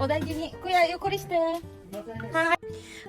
お大事に。kuya, 横にして。はい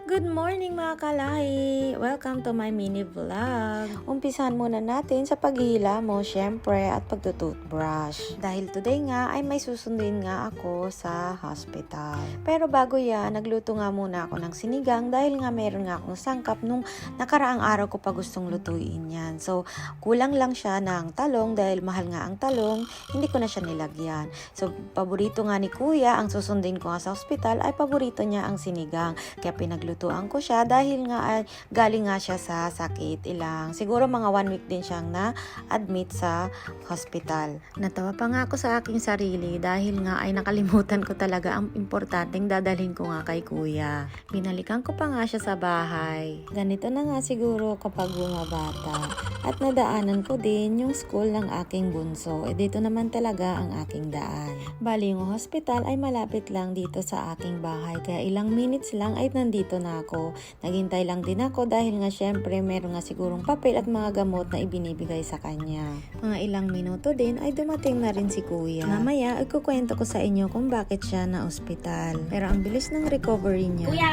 Good morning mga kalahi! Welcome to my mini vlog. Umpisahan muna natin sa paghihila mo, syempre, at pagtutoothbrush. Dahil today nga ay may susunduin nga ako sa hospital. Pero bago yan, nagluto nga muna ako ng sinigang dahil nga meron nga akong sangkap nung nakaraang araw ko pa gustong lutuin yan. So, kulang lang siya ng talong dahil mahal nga ang talong, hindi ko na siya nilagyan. So, paborito nga ni kuya, ang susundin ko nga sa hospital ay paborito niya ang sinigang. Kaya pinaglutuan ko siya dahil nga ay galing nga siya sa sakit. Ilang, siguro mga one week din siyang na-admit sa hospital. Natawa pa nga ako sa aking sarili dahil nga ay nakalimutan ko talaga ang importanteng dadalhin ko nga kay kuya. Binalikan ko pa nga siya sa bahay. Ganito na nga siguro kapag bumabata. At nadaanan ko din yung school ng aking bunso. E dito naman talaga ang aking daan. Bali yung hospital ay malapit lang dito sa aking bahay. Kaya ilang minutes lang ay nandito na ako. Naghintay lang din ako dahil nga syempre meron nga sigurong papel at mga gamot na ibinibigay sa kanya. Mga ilang minuto din ay dumating na rin si kuya. Mamaya ay kukwento ko sa inyo kung bakit siya na ospital. Pero ang bilis ng recovery niya. kuya、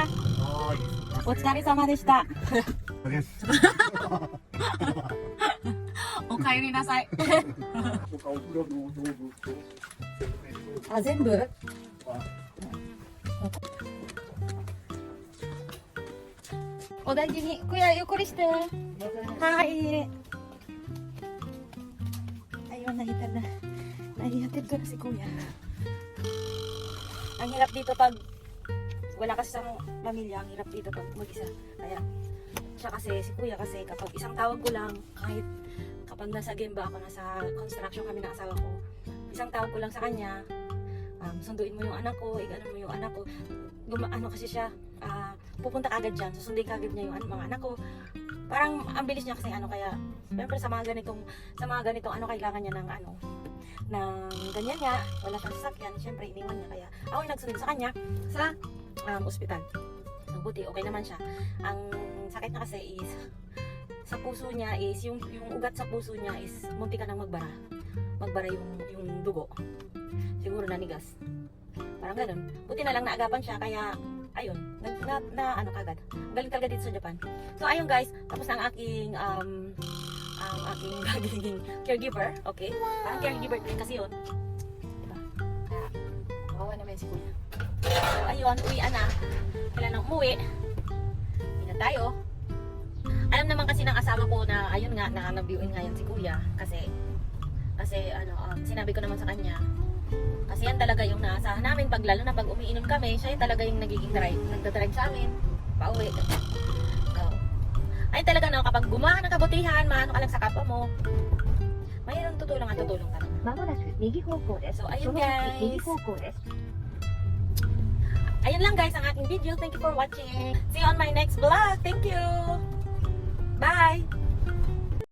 お疲れ様でした。です。お帰りなさい。他お風呂の道具と、あ、全部 お大事に。kuya, 横にして。はい。Ayun, nahitan na. Nahihatid ko na si kuya. Ang hirap dito pag wala kasi sa pamilya, ang hirap dito pag mag-isa. Kaya, siya kasi, si kuya kasi, kapag isang tawag ko lang, kahit kapag nasa game ba ako, nasa construction kami ng asawa ko, isang tawag ko lang sa kanya, um, sunduin mo yung anak ko, igano mo yung anak ko. Guma, ano kasi siya, ah, pupunta kagad dyan, susundin kagad niya yung an- mga anak ko. Parang ang bilis niya kasi ano, kaya, syempre sa mga ganitong, sa mga ganitong ano, kailangan niya ng ano, ng ganyan niya, wala siyang sasakyan, syempre iniwan niya, kaya ako yung nagsunod sa kanya sa um, ospital. So, buti, okay naman siya. Ang sakit niya kasi is, sa puso niya is, yung, yung ugat sa puso niya is, munti ka nang magbara. Magbara yung, yung dugo. Siguro nanigas. Parang ganun. Buti na lang naagapan siya, kaya, ayun, na, na, ano kagad. Galing talaga dito sa Japan. So, ayun guys, tapos ang aking, um, ang aking magiging caregiver, okay? Parang caregiver din kasi yun. Diba? Kawawa naman si Kuya. So, ayun, uwian na. Kailan nang umuwi. Hindi na tayo. Alam naman kasi ng asawa ko na, ayun nga, na nag-viewing nga yan si Kuya. Kasi, kasi, ano, um, sinabi ko naman sa kanya, yan talaga yung naasahan namin. Pag lalo na pag umiinom kami, siya yung talaga yung nagiging drive, nagdadrive sa amin. Pauwi. So, ay talaga na, kapag gumawa ng kabutihan, maano ka lang sa kapwa mo, mayroon tutulong at tutulong talaga. So, ayun guys. Ayun lang guys ang aking video. Thank you for watching. See you on my next vlog. Thank you. Bye!